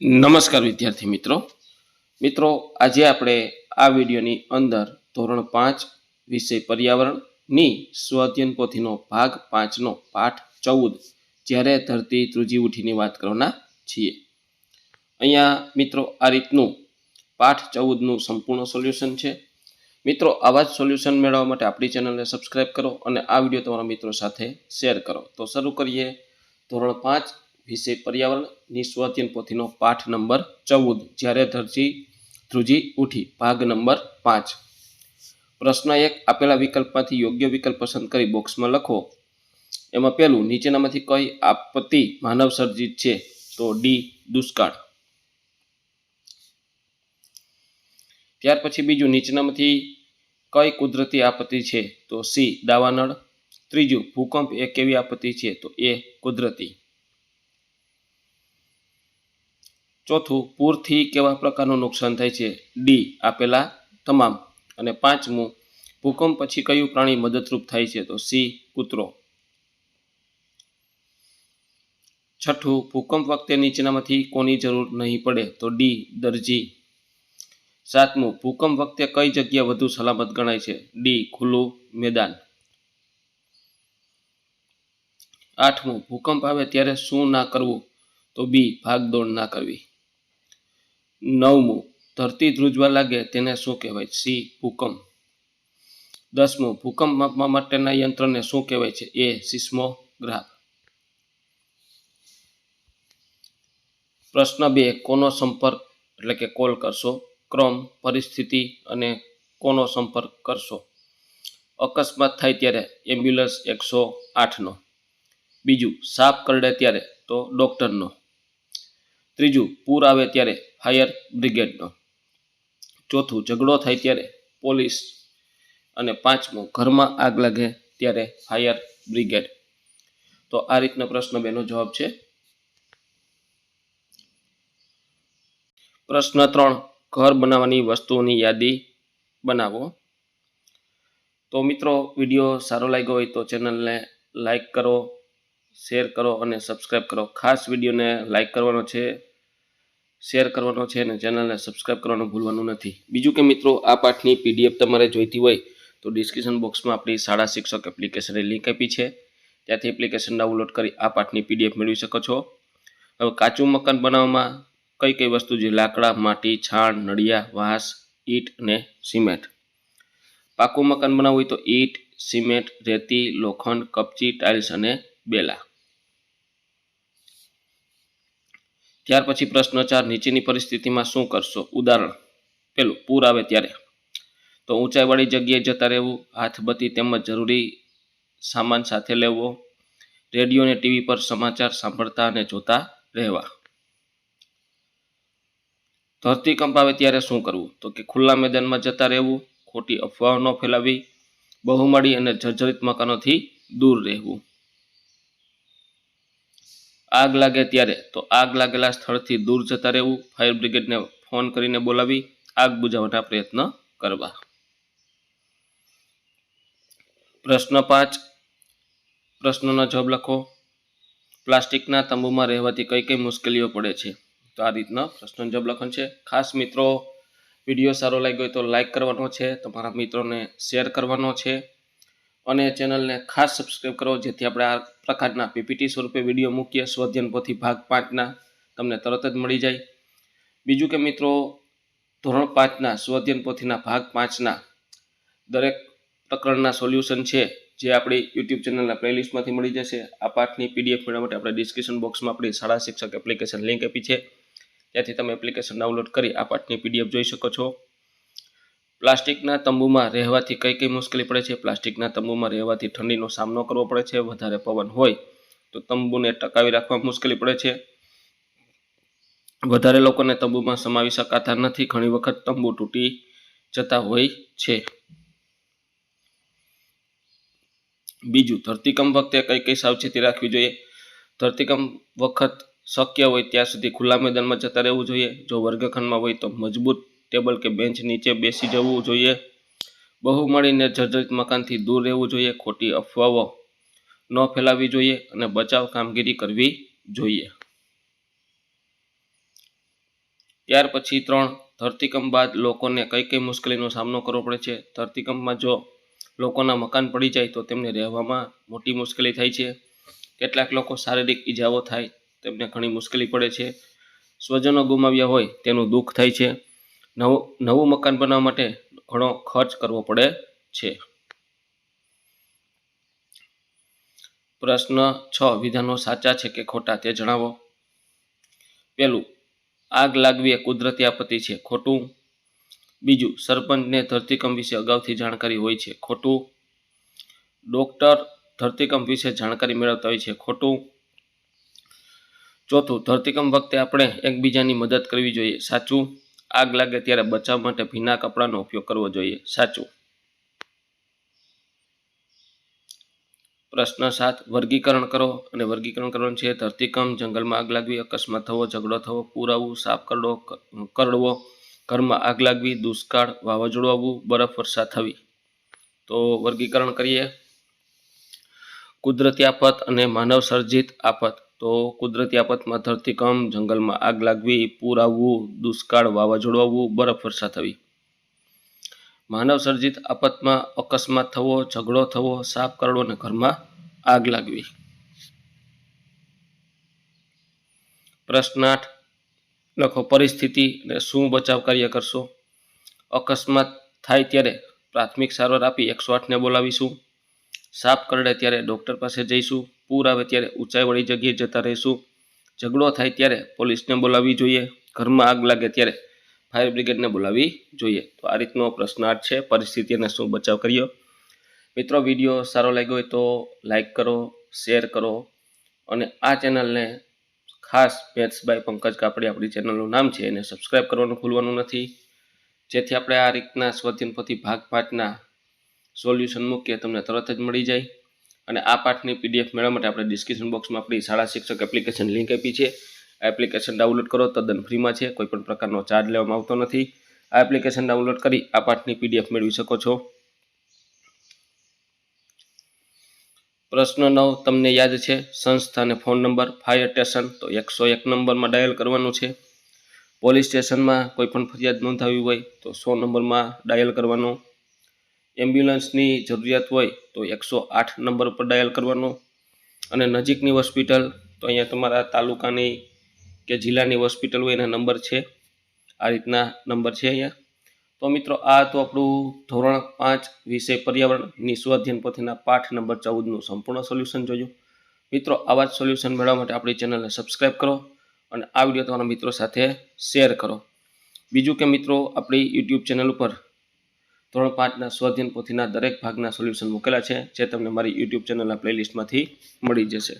નમસ્કાર વિદ્યાર્થી મિત્રો. મિત્રો, આજે આપણે આ વિડીયોની અંદર ધોરણ પાંચ વિષય પર્યાવરણની સ્વઅધ્યયન પોથીનો ભાગ પાંચનો પાઠ ચૌદ. જ્યારે ધરતી ત્રુજી ઉઠીની વાત કરવાના છીએ. અહીંયા મિત્રો, આ રીતનું પાઠ ચૌદનું સંપૂર્ણ સોલ્યુશન છે. મિત્રો, આવા જ સોલ્યુશન મેળવવા માટે આપણી ચેનલને સબસ્ક્રાઇબ કરો અને આ વીડિયો તમારા મિત્રો સાથે શેર કરો. તો શરૂ કરીએ. ધોરણ પાંચ વિષય પર્યાવરણ સ્વઅધ્યયન પોથીનો પાઠ નંબર ચૌદ. જ્યારે ધરતી ધ્રુજી ઉઠી, ભાગ નંબર પાંચ. પ્રશ્ન એક, આપેલા વિકલ્પમાંથી યોગ્ય વિકલ્પ પસંદ કરી બોક્સમાં લખો. એમાં પહેલું, નીચેનામાંથી કઈ આપત્તિ માનવ સર્જિત છે? તો ડી દુષ્કાળ. ત્યાર પછી બીજું, નીચેનામાંથી કઈ કુદરતી આપત્તિ છે? તો સી દાવાનળ. ત્રીજું, ભૂકંપ એ કેવી આપત્તિ છે? તો એ કુદરતી. ચોથું, પૂરથી કેવા પ્રકારનું નુકસાન થાય છે? ડી, આપેલા તમામ. અને પાંચમું, ભૂકંપ પછી કયું પ્રાણી મદદરૂપ થાય છે? તો સી, કૂતરો. છઠ્ઠું, ભૂકંપ વખતે નીચેનામાંથી કોની જરૂર નહીં પડે? તો ડી, દરજી. સાતમું, ભૂકંપ વખતે કઈ જગ્યા વધુ સલામત ગણાય છે? ડી, ખુલ્લું મેદાન. આઠમું, ભૂકંપ આવે ત્યારે શું ના કરવું? તો બી, ભાગદોડ ના કરવી. નવમું, ધરતી ધ્રુજવા લાગે તેને શું કહેવાય? સી, ભૂકંપ. દસમું, ભૂકંપ માપવા માટેના યંત્રને શું કહેવાય છે? એ, સિસ્મોગ્રાફ. પ્રશ્ન બે, કોનો સંપર્ક એટલે કે કોલ કરશો? ક્રમ, પરિસ્થિતિ અને કોનો સંપર્ક કરશો? અકસ્માત થાય ત્યારે એમ્બ્યુલન્સ એકસો આઠનો. બીજું, સાપ કરડે ત્યારે તો ડૉક્ટરનો. ત્રીજું, પૂર આવે ત્યારે ફાયર બ્રિગેડનો. ચોથું, ઝઘડો થાય ત્યારે પોલીસ અને પાંચમું, ઘરમાં આગ લાગે ત્યારે ફાયર બ્રિગેડ. તો આ રીતના પ્રશ્ન બેનો જવાબ છે. પ્રશ્ન ત્રણ, ઘર બનાવવાની વસ્તુઓની યાદી બનાવો. તો મિત્રો, વીડિયો સારો લાગ્યો હોય તો ચેનલને લાઈક કરો, શેર કરો અને સબસ્ક્રાઈબ કરો. ખાસ વિડીયોને લાઈક કરવાનો છે. શેર કરવાનો છે અને ચેનલને સબસ્ક્રાઈબ કરવાનું ભૂલવાનું નથી. બીજું કે મિત્રો, આ પાઠની પીડીએફ તમારે જોઈતી હોય તો ડિસ્ક્રિપ્શન બોક્સમાં આપણી શાળા શિક્ષક એપ્લિકેશનની લિંક આપી છે. ત્યાંથી એપ્લિકેશન ડાઉનલોડ કરી આ પાઠની પીડીએફ મેળવી શકો છો. હવે કાચું મકાન બનાવવામાં કઈ કઈ વસ્તુ જે લાકડા, માટી, છાણ, નળિયા, વાંસ, ઈંટ અને સિમેન્ટ. પાકું મકાન બનાવવું હોય તો ઈંટ, સિમેન્ટ, રેતી, લોખંડ, કપચી, ટાઇલ્સ અને બેલા. ત્યાર પછી પ્રશ્ન ચાર, નીચેની પરિસ્થિતિમાં શું કરશો? ઉદાહરણ, પેલું, પૂર આવે ત્યારે. તો ઊંચાઈવાળી જગ્યાએ જતા રહેવું હાથબત્તી તેમજ જરૂરી સામાન સાથે લેવો, રેડિયો અને ટીવી પર સમાચાર સાંભળતા અને જોતા રહેવા. ધરતીકંપ આવે ત્યારે શું કરવું? તો કે ખુલ્લા મેદાનમાં જતા રહેવું, ખોટી અફવાઓ ન ફેલાવી બહુમાળી અને જર્જરિત મકાનોથી દૂર રહેવું. આગ લાગે ત્યારે તો આગ લાગેલા સ્થળથી દૂર જતા રહેવું, ફાયર બ્રિગેડને ફોન કરીને બોલાવી આગ બુઝાવવાના પ્રયત્ન કરવા. પ્રશ્ન પાંચ. પ્રશ્નનો જવાબ લખો. પ્લાસ્ટિકના તંબુમાં રહેવાથી કઈ કઈ મુશ્કેલીઓ પડે છે? તો આ રીતના પ્રશ્નનો જવાબ લખવાનો છે. ખાસ મિત્રો, વીડિયો સારો લાગ્યો હોય તો લાઈક કરવાનો છે, તમારા મિત્રોને શેર કરવાનો છે અને ચેનલને ખાસ સબસ્ક્રાઈબ કરો જેથી આપણે આ પ્રકારના પીપીટી સ્વરૂપે વીડિયો મૂકીએ સ્વધ્યન પોથી ભાગ પાંચના તમને તરત જ મળી જાય. બીજું કે મિત્રો, ધોરણ પાંચના સ્વધ્યન પોથીના ભાગ પાંચના દરેક પ્રકરણના સોલ્યુશન છે, જે આપણી યુટ્યુબ ચેનલના પ્લેલિસ્ટમાંથી મળી જશે. આ પાઠની પીડીએફ મેળવવા માટે આપણે ડિસ્ક્રિપ્શન બોક્સમાં આપણી શાળા શિક્ષક એપ્લિકેશન લિંક આપી છે. ત્યાંથી તમે એપ્લિકેશન ડાઉનલોડ કરી આ પાઠની પીડીએફ જોઈ શકો છો. પ્લાસ્ટિકના તંબુમાં રહેવાથી કઈ કઈ મુશ્કેલી પડે છે? પ્લાસ્ટિકના તંબુમાં રહેવાથી ઠંડીનો સામનો કરવો પડે છે, વધારે પવન હોય તો તંબુને ટકાવી રાખવા મુશ્કેલી પડે છે. વધારે લોકોને તંબુમાં સમાવી શકાતા નથી, ઘણી વખત તંબુ તૂટી જતા હોય છે. બીજું, ધરતીકંપ વખતે કઈ કઈ સાવચેતી રાખવી જોઈએ? ધરતીકંપ વખત શક્ય હોય ત્યાં સુધી ખુલ્લા મેદાનમાં જતા રહેવું જોઈએ. જો વર્ગખંડમાં હોય તો મજબૂત ટેબલ કે બેન્ચ નીચે બેસી જવું જોઈએ. બહુ મળીને જર્જરિત મકાનથી દૂર રહેવું જોઈએ. ખોટી અફવાઓ ન ફેલાવવી જોઈએ અને બચાવ કામગીરી કરવી જોઈએ. ત્યાર પછી ત્રણ, ધરતીકંપ બાદ લોકોને કઈ કઈ મુશ્કેલીનો સામનો કરવો પડે છે? ધરતીકંપમાં જો લોકોના મકાન પડી જાય તો તેમને રહેવામાં મોટી મુશ્કેલી થાય છે. કેટલાક લોકો શારીરિક ઈજાઓ થાય, તેમને ઘણી મુશ્કેલી પડે છે. સ્વજનો ગુમાવ્યા હોય તેનું દુઃખ થાય છે. નવું નવું મકાન બનાવવા માટે ઘણો ખર્ચ કરવો પડે છે. પ્રશ્ન છ, વિધાનો સાચા છે કે ખોટા તે જણાવો. પહેલું, આગ લાગવી એ કુદરતી આપત્તિ છે. ખોટું, બીજું, સરપંચને ધરતીકંપ વિશે અગાઉથી જાણકારી હોય છે. ખોટું, ડોક્ટર ધરતીકંપ વિશે જાણકારી મેળવતા હોય છે. ખોટું, ચોથું, ધરતીકંપ વખતે આપણે એકબીજાની મદદ કરવી જોઈએ. સાચું આગ લાગે ત્યારે બચાવ માટે ભીના કપડાનો ઉપયોગ કરવો જોઈએ. સાચું. પ્રશ્ન સાત, વર્ગીકરણ કરો અને વર્ગીકરણ કરવાનું છે. ધરતીકંપ, જંગલમાં આગ લાગવી, અકસ્માત થવો, ઝઘડો થવો, પુરાવું, સાપ કરડો કરડવો, ઘરમાં આગ લાગવી, દુષ્કાળ, વાવાઝોડું આવવું, બરફ વર્ષા થવી. તો વર્ગીકરણ કરીએ. કુદરતી આફત અને માનવ સર્જિત આફત. તો કુદરતી આફતમાં ધરતીકંપ જંગલમાં આગ લાગવી, પૂર આવવું, દુષ્કાળ વાવાઝોડું આવવું, બરફ વર્ષા થવી. માનવ સર્જિત આફતમાં અકસ્માત થવો, ઝઘડો થવો, સાપ કરડો અને ઘરમાં આગ લાગવી. પ્રશ્ન આઠ. લખો પરિસ્થિતિ અને શું બચાવ કાર્ય કરશો? અકસ્માત થાય ત્યારે પ્રાથમિક સારવાર આપી એકસો આઠને બોલાવીશું. સાપ કરડે ત્યારે ડૉક્ટર પાસે જઈશું, પૂર આવે ત્યારે ઊંચાઈવાળી જગ્યાએ જતા રહીશું. ઝઘડો થાય ત્યારે પોલીસને બોલાવવી જોઈએ, ઘરમાં આગ લાગે ત્યારે ફાયર બ્રિગેડને બોલાવવી જોઈએ. તો આ રીતનો પ્રશ્ન આઠ છે, પરિસ્થિતિ અને શું બચાવ કર્યો. મિત્રો, વીડિયો સારો લાગ્યો હોય તો લાઈક કરો, શેર કરો અને આ ચેનલને ખાસ મેથ્સભાઈ પંકજ કાપડી આપણી ચેનલનું નામ છે એને સબસ્ક્રાઈબ કરવાનું ભૂલવાનું નથી. જેથી આપણે આ રીતના સ્વધ્યન પોથી ભાગ પાંચના સોલ્યુશન મૂકીએ, તમને તરત જ મળી જાય. અને આ પાઠની પીડીએફ મેળવવા માટે આપણે ડિસ્ક્રિપ્શન બોક્સમાં આપણી શાળા શિક્ષક એપ્લિકેશન લિંક આપી છે. આ એપ્લિકેશન ડાઉનલોડ કરો, તદ્દન ફ્રીમાં છે, કોઈ પણ પ્રકારનો ચાર્જ લેવામાં આવતો નથી. આ એપ્લિકેશન ડાઉનલોડ કરી, આ પાઠની પીડીએફ મેળવી શકો છો. પ્રશ્ન નવ, તમને યાદ છે, સંસ્થા અને ફોન નંબર ફાયર સ્ટેશન તો એકસો એક નંબરમાં ડાયલ કરવાનું છે. પોલીસ સ્ટેશનમાં કોઈ પણ ફરિયાદ નોંધાવી હોય, તો સો નંબરમાં ડાયલ કરવાનો. એમ્બ્યુલન્સની જરૂરિયાત હોય તો એકસો આઠ નંબર પર ડાયલ કરવાનો. અને નજીકની હોસ્પિટલ, તો અહીંયા તમારા તાલુકાની કે જિલ્લાની હોસ્પિટલ હોય એના નંબર છે. આ રીતના નંબર છે અહીંયા. તો મિત્રો, આ તો આપણું ધોરણ પાંચ વિષય પર્યાવરણ નિસ્વાધ્યન પોથીના પાઠ નંબર ચૌદનું સંપૂર્ણ સોલ્યુશન જોજો મિત્રો, આવા જ સોલ્યુશન મેળવવા માટે આપણી ચેનલને સબસ્ક્રાઈબ કરો અને આ વીડિયો તમારા મિત્રો સાથે શેર કરો. બીજું કે મિત્રો, આપણી યુટ્યુબ ચેનલ ઉપર ધોરણ પાંચના સ્વઅધ્યયન પોથીના દરેક ભાગના સોલ્યુશન મૂકેલા છે, જે તમને મારી યુટ્યુબ ચેનલના પ્લેલિસ્ટમાંથી મળી જશે.